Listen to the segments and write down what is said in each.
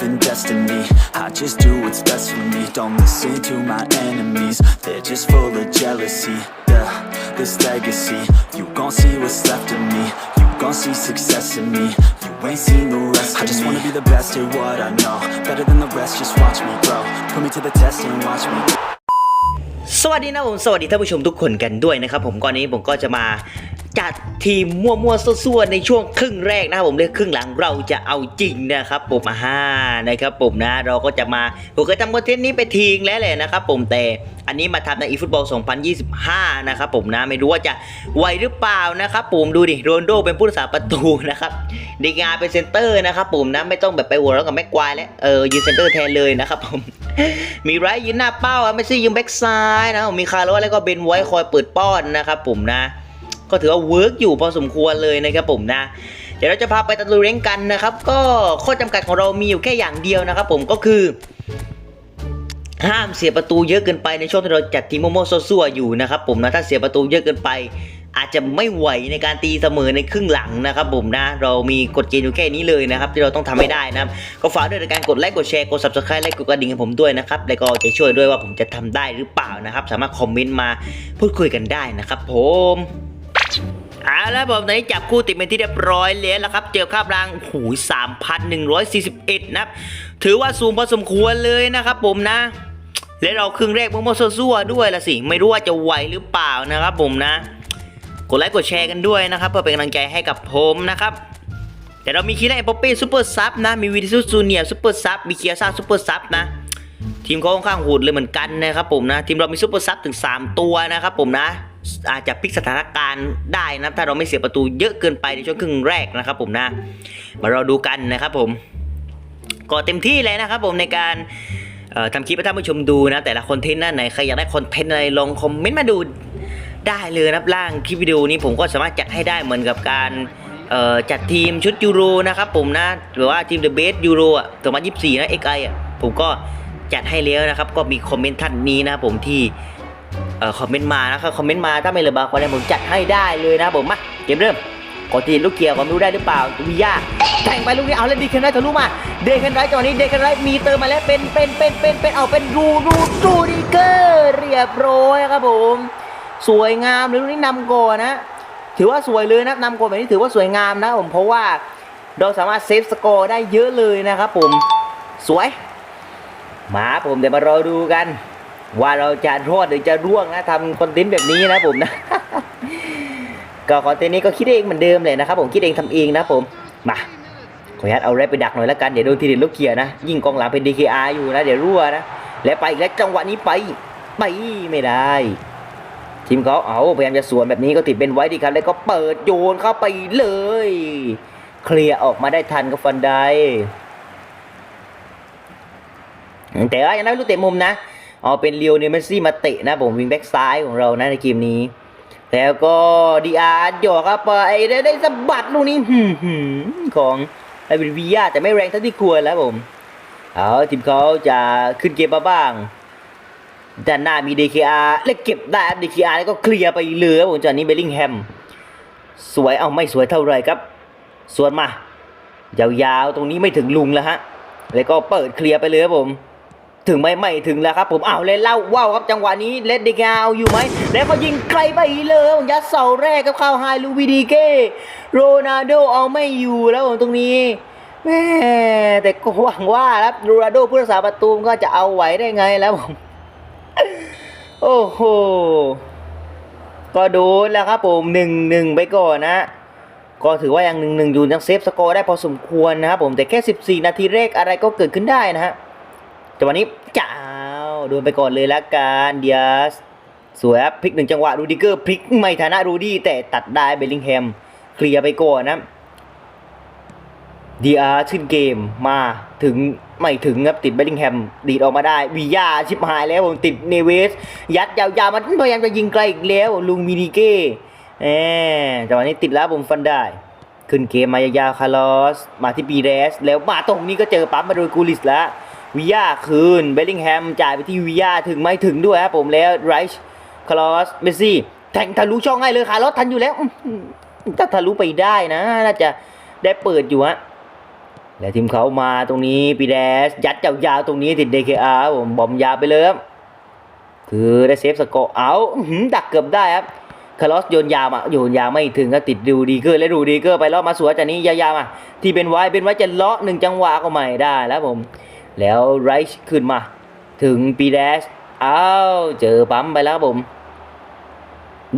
don't believe in destiny I just do what's best for me Don't listen to my enemies They're just full of jealousy Yeah, this legacy You gon' see what's left of me You gon' see success in me You ain't seen the rest I just wanna be the best at what I know Better than the rest, just watch me grow Put me to the test and watch me สวัสดีนะผมสวัสดีท่านผู้ชมทุกคนกันด้วยนะครับผมก่อนนี้ผมก็จะมา จัดทีมมั่วๆซั่วๆในช่วงครึ่งแรกนะครับผมเลือกครึ่งหลังเราจะเอาจริงนะครับผมอ่านะครับผมนะเราก็จะมาผมเคยทำคอนเทนต์นี้ไปทิ้งแล้วแหละนะครับผมแต่อันนี้มาทำในอีฟุตบอล 2025 นะครับผมนะไม่รู้ว่าจะไหวหรือเปล่านะครับผมดูดิโรนโดเป็นผู้รักษาประตูนะครับดีงาเป็นเซนเตอร์นะครับผมนะไม่ต้องแบบไปหัวเราะกับแม็กควายแล้วเออยืนเซนเตอร์แทนเลยนะครับผมมีไรยืนหน้าเป้าไม่ใช่ยืนแบ็กซ้ายนะมีคาร์โลแล้วก็เบนไว้คอยเปิดป้อนนะครับผมนะ ก็ถือว่าเวิร์กอยู่พอสมควรเลยนะครับผมนะ เดี๋ยวเราจะพาไปตะลุยเร่งกันนะครับ ก็ข้อจำกัดของเรามีอยู่แค่อย่างเดียวนะครับ ผมก็คือห้ามเสียประตูเยอะเกินไปในช่วงที่เราจัดทีมโมโมโซซัวอยู่นะครับผมนะถ้าเสียประตูเยอะเกินไป อาจจะไม่ไหวในการตีเสมอในครึ่งหลังนะครับผมนะ เรามีกฎเกณฑ์อยู่แค่นี้เลยนะครับ ที่เราต้องทำให้ได้นะครับ ก็ฝากด้วยในการกดไลค์กดแชร์กด subscribe และกดกระดิ่งให้ผมด้วยนะครับ แล้วก็จะช่วยด้วยว่าผมจะทำได้หรือเปล่านะครับ สามารถคอมเมนต์มาพูดคุยกันได้นะครับผม เอาละผมตอนนี้จับคู่ติดเป็นที่เรียบร้อยแล้วละครับ เจอข้ามรางหูสามพันหนึ่งร้อยสี่สิบเอ็ดนะครับ ถือว่าสูงพอสมควรเลยนะครับผมนะ และเราครึ่งแรกมั่วๆซั่วๆด้วยละสิ ไม่รู้ว่าจะไหวหรือเปล่านะครับผมนะ กดไลค์กดแชร์กันด้วยนะครับ เพื่อเป็นกำลังใจให้กับผมนะครับแต่เรามีคีร่าเอปเป้ซูเปอร์ซับนะ มีวิดิซูซูเนียซูเปอร์ซับมีเคียซ่าซูเปอร์ซับนะ ทีมเขาค่อนข้างโหดเลยเหมือนกันนะครับผมนะ ทีมเรามีซูเปอร์ซับถึง 3 ตัวนะครับผมนะ อาจจะพลิกสถานการณ์ได้นะถ้าเราไม่เสียประตูเยอะเกินไปในช่วงครึ่งแรกนะครับผมนะ มาเราดูกันนะครับผมก็เต็มที่เลยนะครับผมในการทำคลิปให้ท่านผู้ชมดูนะแต่ละคอนเทนต์หน้าไหนใครอยากได้คอนเทนต์อะไรลองคอมเมนต์มาดูได้เลยนะล่างคลิปวิดีโอนี้ผมก็สามารถจัดให้ได้เหมือนกับการจัดทีมชุดยูโรนะครับผมนะหรือว่าทีมเดอะเบสยูโรอะตัวมา24นะ XI อะผมก็จัดให้แล้วนะครับ ก็มีคอมเมนต์ท่านนี้นะผมที่ เออคอมเมนต์มานะครับคอมเมนต์มาถ้าไม่เลือบางคนผมจัดให้ได้เลยนะผมมาเกมเริ่มกดทีลูกเกียร์ความรู้ได้หรือเปล่าวิยาแทงไปลูกนี้เอาแล้วดีเคนไรทะลุมาเดเคนไรจังหวะนี้เดเคนไรมีเติมมาแล้วเป็นเป็นเป็นเป็นเป็นเอาเป็นรูรูรูดิเกอร์เรียบร้อยครับผม สวยงามเลยลูกนี้นำก่อนนะ ถือว่าสวยเลยนะนำก่อนแบบนี้ถือว่าสวยงามนะผมเพราะว่าเราสามารถเซฟสกอร์ได้เยอะเลยนะครับผมสวยมาผมเดี๋ยวมารอดูกัน ว่าเราจะรอดหรือจะร่วงนะทำคอนเทนต์แบบนี้นะผมนะ ก็คอนเทนต์นี้ก็คิดเองเหมือนเดิมเลยนะครับผมคิดเองทำเองนะผมมาขออนุญาตเอาแรปไปดักหน่อยแล้วกันเดี๋ยวโดนทีเด็ดลูกเกียร์นะยิ่งกองหลังเป็น DKR อยู่นะเดี๋ยวรั่วนะแล้วไปอีกแล้วจังหวะนี้ไปไปไม่ได้ทีมเขาเอาพยายามจะสวนแบบนี้ก็ติดเป็นไว้ดีครับ แล้วก็เปิดโยนเข้าไปเลย เคลียร์ออกมาได้ทันกับฟันไดแต่ว่ายังได้ลูกเตะมุมนะ เอาเป็นเลียวเนเมซี่มาเตะนะผมวิงแบ็กซ้ายของเรานะในเกมนี้ แล้วก็ดีอาร์หยอกเข้าไปได้ได้สะบัดลูกนี้ของไอวินวิยาแต่ไม่แรงเท่าที่ควรแล้วผมเอาทีมเขาจะขึ้นเกมมาบ้างด้านหน้ามี DKR และเก็บได้ DKR แล้วก็เคลียร์ไปเลยผมจากนี้เบลลิงแฮม สวยเอาไม่สวยเท่าไรครับ สวนมายาวๆตรงนี้ไม่ถึงลุงแล้วฮะ แล้วก็เปิดเคลียร์ไปเลยครับผม ถึงไม่ไม่ถึงแล้วครับผมเอาวเล่นเล่าว้าวครับจังหวะนี้เลดดิกาเอาอยู่ไหมแล้วก็ยิงไกลไปเลยผมยัดเสาแรกกับเข้าไฮลูวิดีเก้โรนัลโดเอาไม่อยู่แล้วผมตรงนี้แม่แต่ก็หวังว่าครับโรนัลโดผู้รักษาประตูก็จะเอาไหวได้ไงแล้วผมโอ้โหก็โดนแล้วครับผมหนึ่งหนึ่งไปก่อนนะก็ถือว่ายังหนึ่งหนึ่งอยู่ยังเซฟสกอร์ได้พอสมควรนะครับผมแต่แค่ 14 นาทีแรกอะไรก็เกิดขึ้นได้นะฮะ แต่วันนี้จ้าวโดนไปก่อนเลยละกันเดียสสวยครับพลิกหนึ่งจังหวะรูดิเกอร์พลิกไม่ฐานะรูดี้แต่ตัดได้เบลลิงแฮมเคลียร์ไปก่อนนะดีอาร์ขึ้นเกมมาถึงไม่ถึงครับติดเบลลิงแฮมดีดออกมาได้วียาชิบหายแล้วผมติดเนเวส ยัดยาวๆมันพยายามจะยิงไกลอีกแล้ว ลุงมินิเก้แหมแต่วันนี้ติดแล้วผมฟันได้ ขึ้นเกมมายาวๆคาร์ลอส มาที่ปีเรส แล้วมาตรงนี้ก็เจอปั๊มมาโดยกูลิสแล้ว วิยาคืนเบลลิงแฮมจ่ายไปที่วิยาถึงไม่ถึงด้วยครับผมแล้วไรช์คาร์ลอสเมซี่แทงทะลุช่องให้เลยคาร์ลอสทันอยู่แล้วถ้าทะลุไปได้นะ น่าจะได้เปิดอยู่ฮะและทีมเขามาตรงนี้ปีแดสยัดยาวๆตรงนี้ติด DKR ครับผมบอมยาวไปเลยครับคือได้เซฟสกอร์เอาหือดักเกือบได้ครับคาร์ลอสโยนยาวมาโยนยาวไม่ถึงก็ติดดูดีเกอร์และดูดีเกอร์ไปเลาะมาสวนจากนี้ยาวๆมาที่เป็นไว้เป็นไว้จะเลาะหนึ่งจังหวะก็ไม่ได้แล้วผม แล้วไรช์ขึ้นมา ถึงปีแดสอ้าวเจอปั๊มไปแล้วครับผม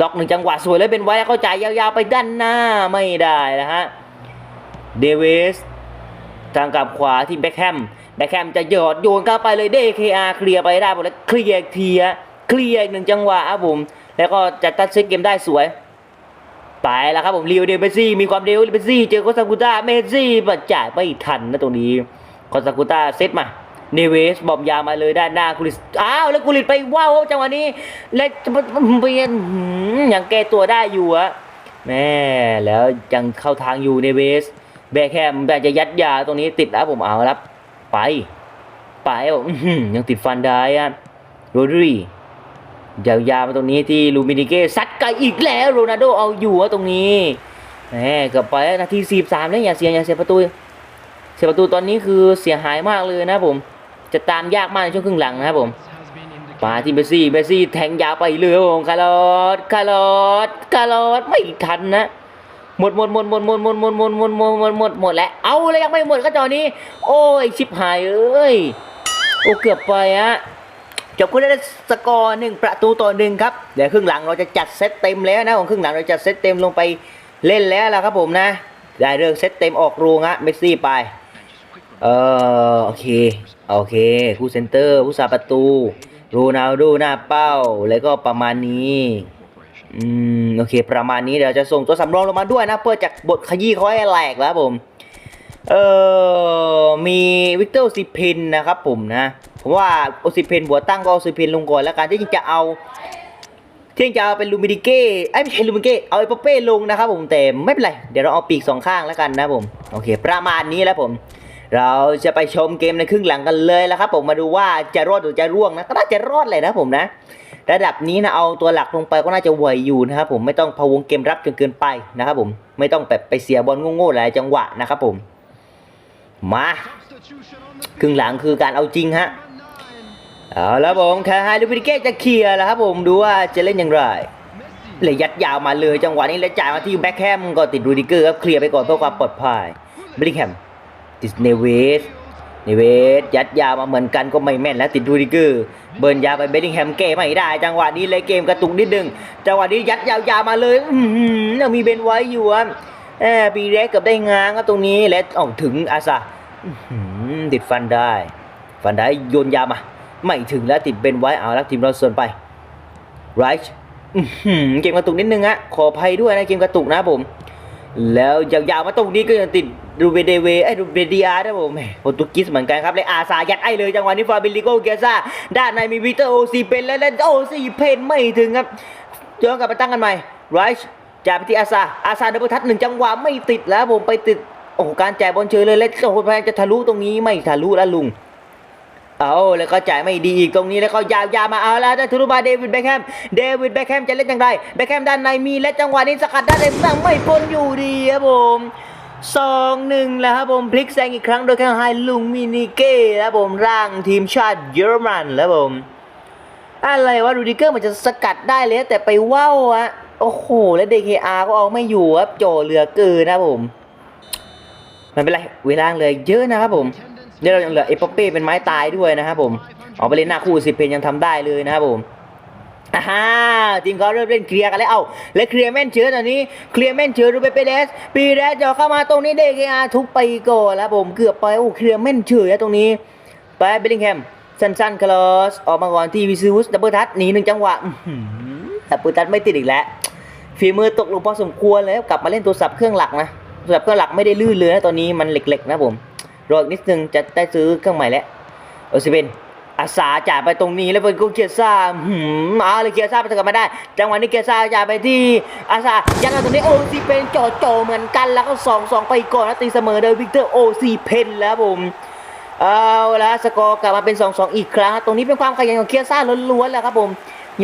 ดอกหนึ่งจังหวะสวยแล้วเป็นไว้เข้าใจายยาวๆไปด้านหน้าไม่ได้นะฮะเดวิสทางกับขวาที่แบ็คแฮมแบ็คแฮมจะหยอดโยนเข้าไปเลยเดคอาเคลียร์ไปได้หมดแล้วเคลียร์อีกทีฮะเคลียร์อีกหนึ่งจังหวะครับผมแล้วก็จะตัดเซตเกมได้สวยไปแล้วครับผมลีโอเดลเมสซี่มีความเร็วเมสซี่เจอโคซากุต้าเมซี่ปัดจ่ายไม่ทันนะตรงนี้ โคซากุต้าเซตมาเนเวสบอมยามาเลยด้านหน้ากุลิสอ้าวแล้วกุลิสไปว้าวจังหวะนี้ และจะเปลี่ยนยังแก้ตัวได้อยู่อะแม่แล้วยังเข้าทางอยู่เนเวส แบคแฮมแต่จะยัดยาตรงนี้ติดแล้วผมเอาแล้วไป ไปผมอื้อหือยังติดฟันได้อะโรดรียาวๆมาตรงนี้ที่ลูมินิเก้ซัดไกลอีกแล้วโรนัลโดเอาอยู่อะตรงนี้แหมกือบไปนาทีสี่สามแล้วอย่าเสียอย่าเสียประตู สียประตูตอนนี้คือเสียหายมากเลยนะผม จะตามยากมากในช่วงครึ่งหลังนะครับผมมาที่เบซี่เบซี่แทงยาวไปเลยครับผมคาร์ลอสคาร์ลอสคาร์ลอสไม่ทันนะหมดหมดหมดหมดหมดหมดหมดหมดหมดหมดหมดหมดหมดแล้วเอาเลยยังไม่หมดก็จอนี้ โอ้ยชิบหายเอ้ยโอ้เกือบไปฮะจบก็ได้สกอร์หนึ่งประตูต่อหนึ่งครับเดี๋ยวครึ่งหลังเราจะจัดเซตเต็มแล้วนะของครึ่งหลังเราจะเซตเต็มลงไปเล่นแล้วล่ะครับผมนะ ได้เรื่องเซตเต็มออกโรงฮะเมสซี่ไป เออโอเค โอเค ผู้เซนเตอร์ ผู้สาประตูโรนัลโดหน้าเป้า แล้วก็ประมาณนี้ อืม โอเค ประมาณนี้เดี๋ยวจะส่งตัวสำรองลงมาด้วยนะ เพื่อจากบทขยี้เขาให้แหลกแล้วผม เออมีวิกเตอร์ซิเพนนะครับผมนะ ผมว่าโอซิเพนหัวตั้งก็โอซิเพนลงก่อนแล้วกันที่จริงจะเอาที่จะเอาเป็นลูมิดิเก้ไอ้ไม่ใช่ลูมิดิเก้เอาไอ้ปเป้ลงนะครับผมแต่ไม่เป็นไร เดี๋ยวเราเอาปีกสองข้างแล้วกันนะผม โอเค ประมาณนี้แล้วผม เราจะไปชมเกมในครึ่งหลังกันเลยแล้วครับ ผมมาดูว่าจะรอดหรือจะร่วงนะก็น่าจะรอดเลยนะผมนะ ระดับนี้นะเอาตัวหลักลงไปก็น่าจะไหวอยู่นะครับผมไม่ต้องพะวงเกมรับจนเกินไปนะครับผมไม่ต้องแบบไปเสียบอลโง่ๆหลายจังหวะนะครับผม มาครึ่งหลังคือการเอาจริงฮะเอาแล้วผมแค่ให้ลูบิเก้จะเคลียร์แล้วครับผมดูว่าจะเล่นอย่างไรเลยยัดยาวมาเลยจังหวะนี้แล้วจ่ายมาที่แบ็คแฮมก็ติดรูดิเกอร์ครับเคลียร์ไปก่อนเพื่อความปลอดภัยบริแฮม ติดเนเวสเนเวสยัดยาวมาเหมือนกันก็ไม่แม่นแล้วติดรูดิเกอร์เบิร์นยาวไปเบดดิงแฮมเก้ไม่ได้ จังหวะนี้เลยเกมกระตุกนิดนึงจังหวะนี้ยัดยาวๆมาเลย อืออยังมีเบนไว้อยู่อะแอบปีแรกเกือบได้งางครับตรงนี้และออกถึงอาซาติดฟันได้ ฟันได้โยนยามา ไม่ถึงแล้วติดเบนไว้เอาล้วทีมเราส่วนไปไรช์เกมกระตุกนิดนึงฮะขออภัยด้วยนะเกมกระตุกนะผม แล้วยาวๆมาตรงนี้ก็ยังติดรูเบเดเวไอ้รูเบเดียนะผมแหมโปรตุเกสเหมือนกันครับเลยอาซายัดไอ้เลยจังหวะนี้ฟาบิลิโกเกียซ่าด้านในมีวิเตอร์โอซีเพนและและโอซีเพนไม่ถึงครับย้อนกลับมาตั้งกันใหม่ไรช์จายไปที่อาซาอาซาเดบิทัชหนึ่งจังหวะไม่ติดแล้วผมไปติดโอ้การแจ่ายบอลเฉยเลยและโอ้โหพยายามจะทะลุตรงนี้ไม่ทะลุแล้วลุง เอาแล้วก็จ่ายไม่ดีอีกตรงนี้แล้วก็ยาวๆมาเอาแล้วได้ทุรุมาเดวิดแบคแฮมเดวิดแบคแฮมจะเล่นอย่างไรแบคแฮมด้านในมีและจังหวะนี้สกัดด้านในตั้งไม่พ้นอยู่ดีครับผมสองหนึ่งแล้วครับผมพลิกแซงอีกครั้งโดยแค่ไฮลุงมินิเก้แล้วผมร่างทีมชาติเยอรมันแล้วผมอะไรวะรูดิเกอร์มันจะสกัดได้เลยแต่ไปว่าวอะโอ้โหแล้ว DKR ก็เอาไม่อยู่ครับโจเหลือเกินนะผมมันเป็นไรเวลาเลยเยอะนะครับผม เดี๋ยวเรายังเหลือเอปเป้เป็นไม้ตายด้วยนะครับผมเอาไปเล่นหน้าคู่สิเพนยังทำได้เลยนะครับผมอ่าฮะทีมเขาเริ่มเล่นเคลียร์กันแล้วเอ้าและเคลียร์แม่นเชื้อตอนนี้เคลียร์แม่นเชื้อรูเปเปเดสปีแรกจะเข้ามาตรงนี้เดกอาทุบไปก่อนแล้วผมเกือบไปโอ้เคลียร์แม่นเฉยอตรงนี้ ไปเบลลิงแฮมสั้นๆคลอสออกมาก่อนที่วิซิวุสดับเบิลทัชหนีหนึ่งจังหวะดับเบิลทัชไม่ติดอีกแล้วฝีมือตกลงพอสมควรเลยกลับมาเล่นตัวสับเครื่องหลักนะโทรศัพท์เครื่องหลักไม่ได้ลื่นเลยนะตอนนี้มันเหล็กๆนะผม รออีกนิดนึงจะได้ซื้อเครื่องใหม่แล้วโอซิเบนอาสาจ่ายไปตรงนี้แล้วเป็นกูเกียร์ซ่าหืมมาเลยเกียร์ซ่าไปสกัดมาได้ จังหวะนี้เกียร์ซ่าจ่ายไปที่อาสายัดมาตรงนี้โอซีเพนจ่อโจเหมือนกันแล้วก็สองสองไปก่อนแล้วตีเสมอโดยวิกเตอร์โอซีเพนแล้วผมเอาละสกอร์กลับมาเป็น 2 2 อีกครั้ง ตรงนี้เป็นความขยันของเคียซ่าล้วนๆแล้วครับผม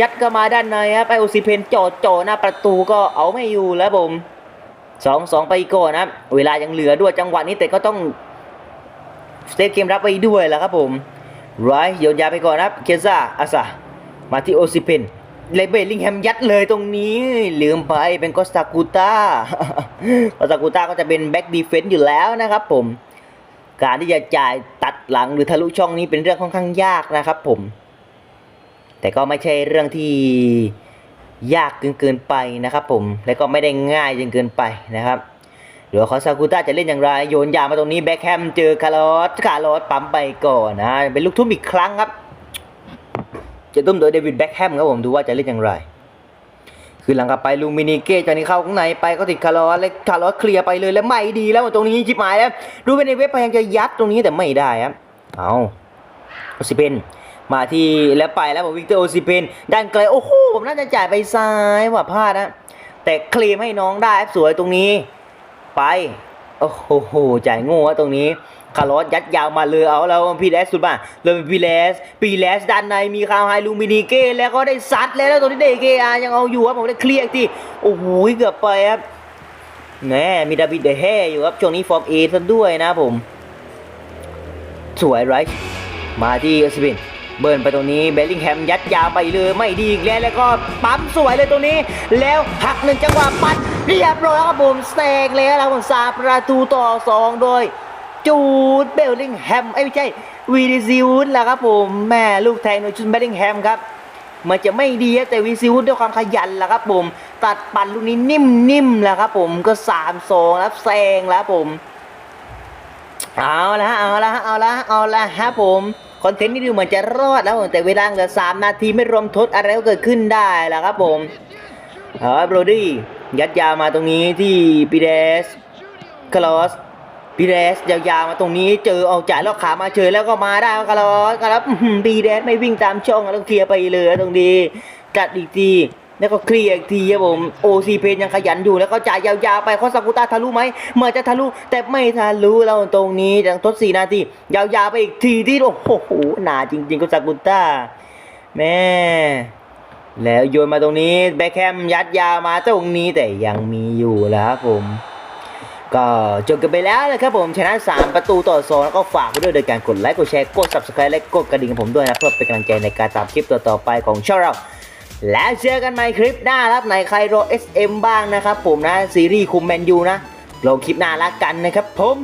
ยัดเข้ามาด้านในครับไอโอซีเพนจ่อจ่อหน้าประตูก็เอาไม่อยู่แล้วผม 2 2 ไปก่อนนะ เวลายังเหลือด้วยจังหวะนี้แต่ก็ต้อง สเตปเกมรับไปด้วยแหละครับผมไรโยนยาไปก่อนนะครับ เคซ่าอาซามาที่โอซิเพนเลเบลลิงแฮมยัดเลยตรงนี้ ลืมไปเป็นกอสตากูต้ากอสตากูต้าก็จะเป็นแบ็กดีเฟนต์อยู่แล้วนะครับผม การที่จะจ่ายตัดหลังหรือทะลุช่องนี้เป็นเรื่องค่อนข้างยากนะครับผม แต่ก็ไม่ใช่เรื่องที่ยากเกินเกินไปนะครับผม และก็ไม่ได้ง่ายจนเกินไปนะครับ เดี๋ยวคอซากุต้าจะเล่นอย่างไร โยนยามาตรงนี้แบ็คแฮมเจอคาร์ลอสคาร์ลอสปั๊มไปก่อนนะ เป็นลูกทุ่มอีกครั้งครับ จะตุ้มโดยเดวิดแบ็คแฮมครับผมดูว่าจะเล่นอย่างไร คือหลังกลับไปลูมินิเก้จอนนี้เข้าข้างในไปก็ติดคาร์ลอสและคาร์ลอสเคลียร์ไปเลยแล้วไม่ดีแล้วตรงนี้ชิบหายแล้ว ดูเป็นในเว็บพยายามจะยัดตรงนี้แต่ไม่ได้ครับ เอาโอซิเปนมาที่แล้วไปแล้วผมวิกเตอร์โอซิเปนด้านไกลโอ้โหผมน่าจะจ่ายไปซ้ายว่าพลาดนะแต่เคลมให้น้องได้สวยตรงนี้ ไป โอ้โห จ่ายง่อะตรงนี้คาร์ลอสยัดยาวมาเลยเอาแล้วพีเลสสุดมาเลยปีเลสพีเลสด้านในมีคาวไฮลูมินีเก้แล้วก็ได้ซัดแล้วตรงนี้เดเกอายังเอาอยู่ครับผมได้เคลียร์อีกทีโอ้โหเกือบไปครับแหมมีดาวิดเดเฮอยู่ครับช่วงนี้ฟอร์มเอซะด้วยนะผม สวยไรมาที่สบิน เบิร์นไปตรงนี้เบลลิงแฮมยัดยาวไปเลยไม่ดีอีกแล้วแล้วก็ปั๊มสวยเลยตรงนี้ แล้วหักหนึ่งจังหวะปัดเรียบร้อยครับผมสเต็กเลยครับผมสามประตูต่อสองโดย จูดเบลลิงแฮมไอ้ไม่ใช่วีดิซิวดแหละครับผมแม่ลูกแทงโดยจุดเบลลิงแฮมครับมันจะไม่ดีแต่วีซิวดด้วยความขยันแหละครับผม ตัดปั่นลูกนี้นิ่มๆแหละครับผมก็สามสองแล้วแซงแล้วผม เอาละฮะเอาละฮะเอาละฮะเอาละฮะผม คอนเทนต์นี้ดูเหมือนจะรอดแล้วแต่เวลาเหลือสามนาทีไม่รวมทดอะไรก็เกิดขึ้นได้แหละครับผมเอาโบรดี้ยัดยาวมาตรงนี้ที่ปีเดสคาร์ลอสปีเดสยาวๆมาตรงนี้เจอเอาจ่ายลอกขามาเฉยแล้วก็มาได้คาร์ลอสครับปีเดสไม่วิ่งตามช่องแล้วเคลียร์ไปเลยตรงนี้กัดอีกที แล้วก็เคลียร์อีกทีครับผมโอซีเพนยังขยันอยู่แล้วก็จ่ายยาวๆไปเขาซากุต้าทะลุไหมเหมือนจะทะลุแต่ไม่ทะลุแล้วตรงนี้จังทดสี่นาทียาวๆไปอีกทีที่โอ้โหหนาจริงๆก็ซากุต้าแม่แล้วโยนมาตรงนี้แบคแฮมยัดยาวมาตรงนี้แต่ยังมีอยู่แล้วครับผม ก็จบกันไปแล้วนะครับผมชนะ 3 ประตูต่อ 2 แล้วก็ฝากไว้ด้วยโดยการกดไลค์กดแชร์กด subscribe และกดกระดิ่งของผมด้วยนะเพื่อเป็นกำลังใจในการตามคลิปต่อๆไปของช่องเรา และเจอกันใหม่คลิปหน้าครับไหนใครรอ SM บ้างนะครับผมนะซีรีส์คุมแมนยูนะลงคลิปหน้าละกันนะครับผม